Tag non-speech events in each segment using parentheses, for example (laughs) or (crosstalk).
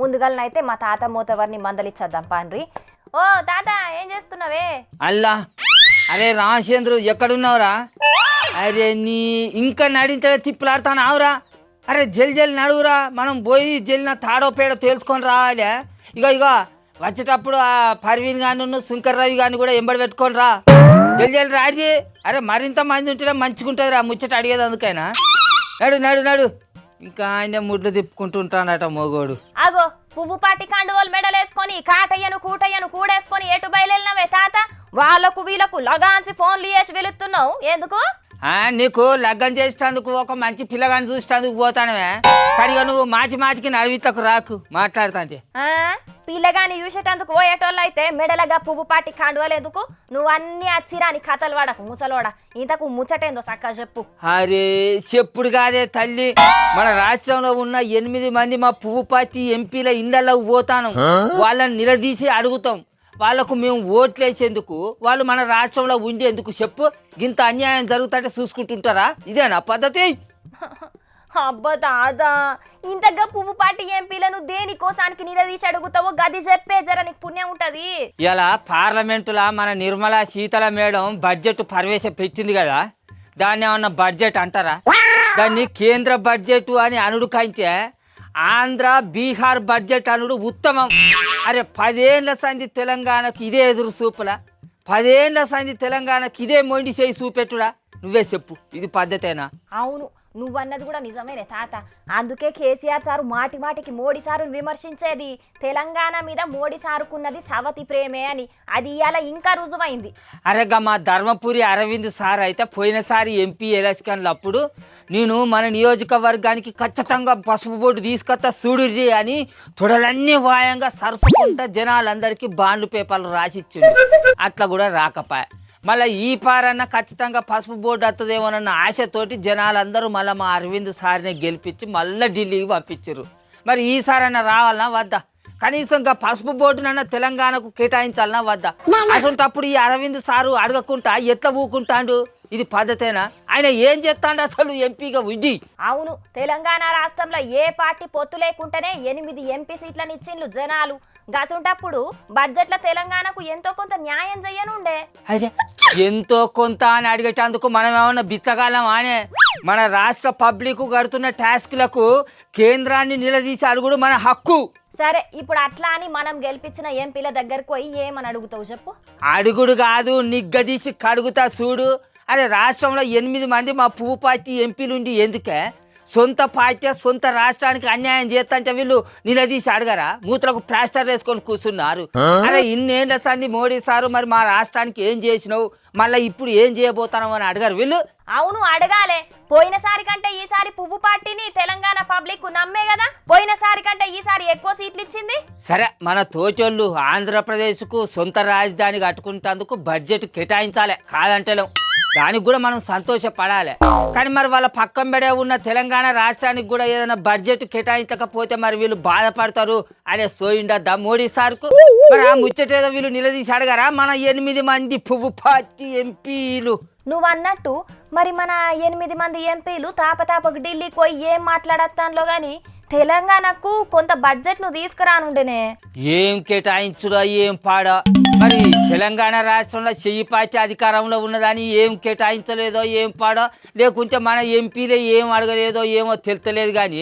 ముందుగాలనైతే మా తాత మూతవర్ని మందలిచ్చేద్దాం పాండ్రి. ఓ తాత ఏం చేస్తున్నావే? అల్లా అరే రామచంద్రు ఎక్కడున్నావురా? అరే నీ ఇంకా నడించగా తిప్పులాడతాను? ఆవురా. అరే జల్ జల్ నడువురా. మనం పోయి జల్లిన తాడో పేడ తేల్చుకొని రావాలి. ఇగో ఇగో వచ్చేటప్పుడు ఆ పర్వీన్ గాను శంకర్ రవి గాని కూడా ఎంబడి పెట్టుకొని రా. జల్ జల్ రాజీ అరే మరింత మంది ఉంటేనే మంచిగుంటుంది రా. ముచ్చట అడిగేది అందుకైనా. నడు నడు నడు. ఇంకా ఆయన ముడ్లు తిప్పుకుంటుంటాడట మోగోడు. అగో పువ్వు పాటి కండువలు మెడలేసుకొని కాటయ్యను కూటయ్యను కూడేసుకొని ఎటు బయలునవే తాత? వాళ్ళకు వీళ్ళకు లగాంచి ఫోన్లు చేసి వెలుతున్నావు ఎందుకు? నీకు లగ్గం చేసేటందుకు ఒక మంచి పిల్లగాని చూసేటందుకు పోతానవే. కానీ ఇక నువ్వు మాటి మాటికి నడివితకు రాకు. మాట్లాడుతా అంటే ఆ పిల్లగాని చూసేటందుకు పోయేటోళ్ళు అయితే మెడలగా పువ్వు పాటి కండువలు ఎందుకు నువ్వు అన్ని అచ్చిరాని కథలు వాడకు ముసలోడ. ఇంతకు ముచ్చటేందో సక్క చెప్పు. అరే చెప్పుడు కాదే తల్లి. మన రాష్ట్రంలో ఉన్న ఎనిమిది మంది మా పువ్వు పార్టీ ఎంపీల ఇళ్ళలో పోతాను. వాళ్ళని నిలదీసి అడుగుతాం. వాళ్ళకు మేము ఓట్లేసేందుకు వాళ్ళు మన రాష్ట్రంలో ఉండేందుకు చెప్పు. ఇంత అన్యాయం జరుగుతుంటే చూసుకుంటుంటారా? ఇదేనా పద్ధతి? (laughs) అబ్బా తాత ఇంతగా పువ్వు పాటి ఎంపీలను దేనికోసానికి నిలదీసి అడుగుతావో గది చెప్పే జర నీకు పుణ్యం ఉంటది. ఇలా పార్లమెంటులా మన నిర్మలా శీతల మేడం బడ్జెట్ ప్రవేశపెట్టింది కదా దాన్ని ఏమన్నా బడ్జెట్ అంటారా? దాన్ని కేంద్ర బడ్జెట్ అని అనుడు కంటే ఆంధ్ర బీహార్ బడ్జెట్ అనుడు ఉత్తమం. అరే పదేళ్ళ సంధి తెలంగాణకు ఇదే ఎదురు చూపులా పదేళ్ళ సంధి తెలంగాణకు ఇదే మొండి చేయి చూపెట్టుడా నువ్వే చెప్పు ఇది పద్ధతేనా? అవును నువ్వన్నది కూడా నిజమేనే తాత. అందుకే కేసీఆర్ సారు మాటి మాటికి మోడీ సారుని విమర్శించేది. తెలంగాణ మీద మోడీ సారుకున్నది సవతి ప్రేమే అని. అది ఇవాళ ఇంకా రుజువైంది. అరేగా మా ధర్మపురి అరవింద్ సార్ అయితే పోయినసారి ఎంపీ ఎలక్షన్లు అప్పుడు నేను మన నియోజకవర్గానికి ఖచ్చితంగా పసుపు బోర్డు తీసుకొస్తా చూడుర్రి అని తొడలన్నీ వాయంగా సరుసుకుంటా జనాలందరికీ బాండ్లు పేపర్లు రాసిచ్చిండు. అట్లా కూడా రాకపాయ. మళ్ళీ ఈ పారన్న ఖచ్చితంగా పసుపు బోర్డు వస్తుందేమోనన్న ఆశతోటి జనాలందరూ మళ్ళీ మా అరవింద్ సార్ని గెలిపించి మళ్ళీ ఢిల్లీకి పంపించారు మరి ఈసారన్నా రావాలన్నా వద్దా? కనీసం ఇంకా పసుపు బోర్డునన్న తెలంగాణకు కేటాయించాలన్నా వద్దా? అసలు ఈ అరవింద్ సారు అడగకుండా ఎట్లా ఊకుంటాడు? ఇది పద్ధతేనా? ఆయన ఏం చేస్తాడు అసలు ఎంపీగా ఉండి? అవును తెలంగాణ రాష్ట్రంలో ఏ పార్టీ పొత్తు లేకుంటేనే ఎనిమిది ఎంపీ సీట్లను ఇచ్చిండ్లు జనాలు. గసుంటప్పుడు బడ్జెట్ల తెలంగాణకు ఎంతో కొంత న్యాయం చెయ్యనుండే అదే ఎంతో కొంత అని అడిగేటందుకు మనం ఏమన్నా బిచ్చగాలం అనే మన రాష్ట్ర పబ్లిక్ కడుతున్న ట్యాక్స్లకు కేంద్రాన్ని నిలదీసి అడుగుడు మన హక్కు. సరే ఇప్పుడు అట్లా అని మనం గెలిపించిన ఎంపీల దగ్గరకు పోయి ఏమని అడుగుతావు చెప్పు? అడుగుడు కాదు నిగ్గదీసి కడుగుతా చూడు. అరే రాష్ట్రంలో ఎనిమిది మంది మా పువ్వు పార్టీ ఎంపీలు ఉండి ఎందుకే? సొంత పార్టీ సొంత రాష్ట్రానికి అన్యాయం చేస్తంటే వీళ్ళు నిలదీసి అడగరా? మూతలకు ప్లాస్టర్ వేసుకొని కూర్చున్నారు. అరే ఇన్నేళ్ళ సంది మోడీ సారు మరి మా రాష్ట్రానికి ఏం చేసినావు? మళ్ళీ ఇప్పుడు ఏం చేయబోతున్నావు అని అడగరు వీళ్ళు? అవును అడగాలే. పోయినసారి కంటే ఈసారి పువ్వు పార్టీని తెలంగాణ పబ్లిక్ నమ్మే కదా? పోయినసారి కంటే ఈసారి ఎక్కువ సీట్లు ఇచ్చింది? సరే మన తోచోళ్ళు ఆంధ్రప్రదేశ్కు సొంత రాజధాని కట్టుకుంటేందుకు బడ్జెట్ కేటాయించాలి. కాదంటలేం దానికి కూడా మనం సంతోషపడాలి. కానీ మరి వాళ్ళ పక్కన పెడే ఉన్న తెలంగాణ రాష్ట్రానికి కూడా ఏదైనా బడ్జెట్ కేటాయించకపోతే మరి వీళ్ళు బాధపడతారు అనే సోయిండద్దా మోడీ సార్కు? మరి ఆ ముచ్చటేదో వీళ్ళు నిలదీసి అడగారా? మన ఎనిమిది మంది పువ్వు పార్టీ ఎంపీలు. నువ్వు అన్నట్టు మరి మన ఎనిమిది మంది ఎంపీలు తాపతాపకు ఢిల్లీకి పోయి ఏం మాట్లాడతాన్లో గాని తెలంగాణకు కొంత బడ్జెట్ను తీసుకురానుండేనే. ఏం కేటాయించుడా ఏం పాడా? మరి తెలంగాణ రాష్ట్రంలో చెయ్యి పార్టీ అధికారంలో ఉన్నదని ఏం కేటాయించలేదో ఏం పాడో లేకుంటే మన ఎంపీలే ఏం అడగలేదో ఏమో తెలుతలేదు కానీ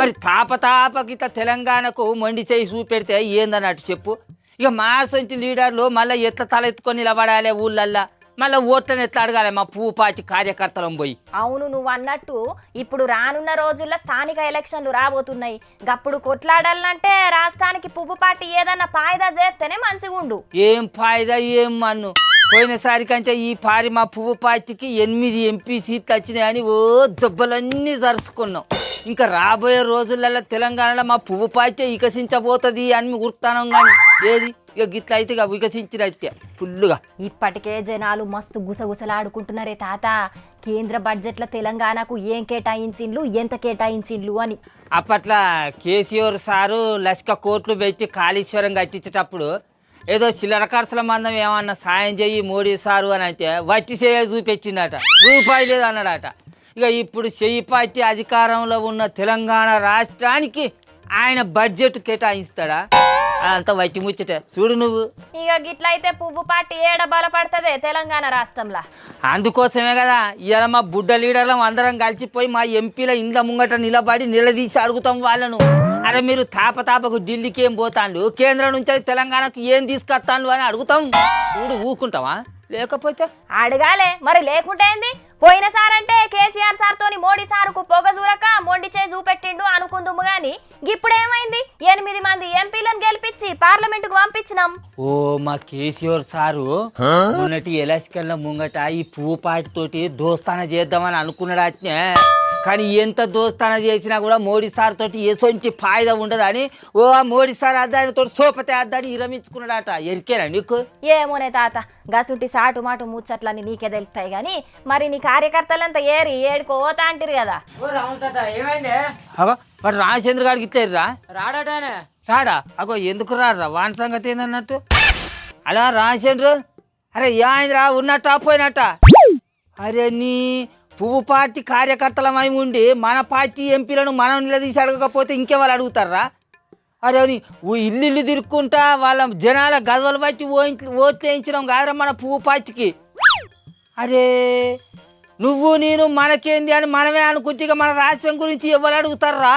మరి తాపతాపకి ఇట్లా తెలంగాణకు మొండి చేయి చూపెడితే ఏందన్నట్టు చెప్పు? ఇక మా సొంటి లీడర్లు మళ్ళీ ఎట్లా తలెత్తుకొని నిలబడాలి ఊళ్ళల్లా? మళ్ళీ ఓట్లను ఎట్లా అడగాలి? మా పువ్వు పార్టీ కార్యకర్తలం పోయి. అవును నువ్వు అన్నట్టు ఇప్పుడు రానున్న రోజుల్లో స్థానిక ఎలక్షన్లు రాబోతున్నాయి. గప్పుడు కొట్లాడాలంటే రాష్ట్రానికి పువ్వు పార్టీ ఏదన్నా పాయిదా చేస్తేనే మంచిగుండు. ఏం ఫాయిదా ఏం మన్ను? పోయినసారి కంటే ఈ పారి మా పువ్వు పార్టీకి ఎనిమిది ఎంపీ సీట్లు వచ్చినాయని ఓ దెబ్బలన్నీ జరుచుకున్నాం. ఇంకా రాబోయే రోజులలో తెలంగాణలో మా పువ్వు పార్టీ వికసించబోతుంది అని గుర్తానం కానీ ఏది? ఇక గిట్ల అయితే ఇక వికసించినట్టే ఫుల్లుగా. ఇప్పటికే జనాలు మస్తు గుసగుసలాడుకుంటున్నారే తాత. కేంద్ర బడ్జెట్ల తెలంగాణకు ఏం కేటాయించిండ్లు ఎంత కేటాయించిండ్లు అని. అప్పట్లో కేసీఆర్ సారు లసిక కోట్లు పెట్టి కాళేశ్వరం కట్టించేటప్పుడు ఏదో చిల్లర ఖర్చుల మందం ఏమన్నా సాయం చెయ్యి మోడీ సారు అని అంటే వట్టి చేయ చూపెట్టిండట. రూపాయి లేదు అన్నాడట ఇక ఇప్పుడు చెయ్యి పార్టీ అధికారంలో ఉన్న తెలంగాణ రాష్ట్రానికి ఆయన బడ్జెట్ కేటాయిస్తాడా? అదంతా వట్టి ముచ్చట. చూడు నువ్వు. ఇక గిట్లయితే పువ్వు పార్టీ ఏడ బలపడుతుంది తెలంగాణ రాష్ట్రంలో? అందుకోసమే కదా ఇవాళ మా బుడ్డ లీడర్లం అందరం కలిసిపోయి మా ఎంపీల ఇండ్ల ముంగట నిలబడి నిలదీసి అడుగుతాం వాళ్ళను. అరే మీరు తాప తాపకు ఢిల్లీకి ఏం పోతాండు కేంద్రం నుంచి తెలంగాణకు ఏం తీసుకొస్తాండు అని అడుగుతాం. చూడు ఊకుంటావా? లేకపోతే? అడగాలే. మరి లేకుంటే ఏంది? పోయిన సార్ అంటే కేసీఆర్ సార్ తోని మోడీ సార్కు పొగ చూరక మొండి చేయి చూపెట్టిండు అనుకుందుము గాని ఇప్పుడేమైంది? ఎనిమిది మంది ఎంపీలను గెలిపించి పార్లమెంటుకు పంపించినాం. ఓ మా కేసీఆర్ సారు మొన్నటి ఎలక్షన్ ముంగట ఈ పువ్వు పాటితోటి దోస్తాన చేద్దామని అనుకున్నాడు అట్నే కానీ ఎంత దోస్తాన చేసినా కూడా మోడీ సార్ తోటి ఎసొంటి ఫాయిదా ఉండదని ఓ ఆ మోడీ సార్ అద్దాని తోటి సోపతే అద్దాని విరమించుకున్నాడట. ఎరికేనా నీకు? ఏమోనే తాత గసుంటి సాటు మాటు ముచ్చట్లని నీకే తెలుస్తాయి గాని మరి నీ కార్యకర్తలంతా ఏరి ఏడుకో పోతా అంటారు కదా. అగో వాడు రామచంద్ర గారికి ఇచ్చారురా రాడటానే. రాడా? అగో ఎందుకు రారా వాని సంగతి ఏందన్నట్టు? అలా రామచంద్ర అరే ఏమైందిరా ఉన్నట్టా పోయినట్ట? అరే నీ పువ్వు పార్టీ కార్యకర్తలమై ఉండి మన పార్టీ ఎంపీలను మనం నిలదీసి అడగకపోతే ఇంకెవాళ్ళు అడుగుతారా? అరే అని ఓ ఇల్లు ఇల్లు తిరుక్కుంటా వాళ్ళ జనాల గదవలు బట్టి ఓట్లు వేయించడం కాదురా మన పువ్వు పార్టీకి. అరే నువ్వు నేను మనకేంది అని మనమే అనుకుంటే మన రాష్ట్రం గురించి ఎవరు అడుగుతారా?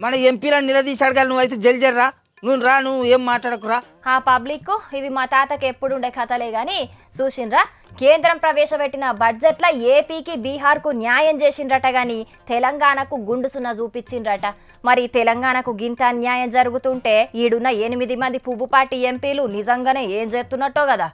మన ఎంపీలను నిలదీసి అడగాలి నువ్వైతే జల్జర్రా నువ్వు రా నువ్వు ఏం మాట్లాడకురా? ఆ పబ్లిక్ ఇవి మా తాతకి ఎప్పుడు ఉండే కథలే గాని చూసిండ్రా. కేంద్రం ప్రవేశపెట్టిన బడ్జెట్ల ఏపీకి బీహార్కు న్యాయం చేసిండ్రట గాని తెలంగాణకు గుండుసున్న చూపించిండ్రట. మరి తెలంగాణకు గింత అన్యాయం జరుగుతుంటే ఈడున్న ఎనిమిది మంది పువ్వుపాటి ఎంపీలు నిజంగానే ఏం చేస్తున్నట్టో కదా.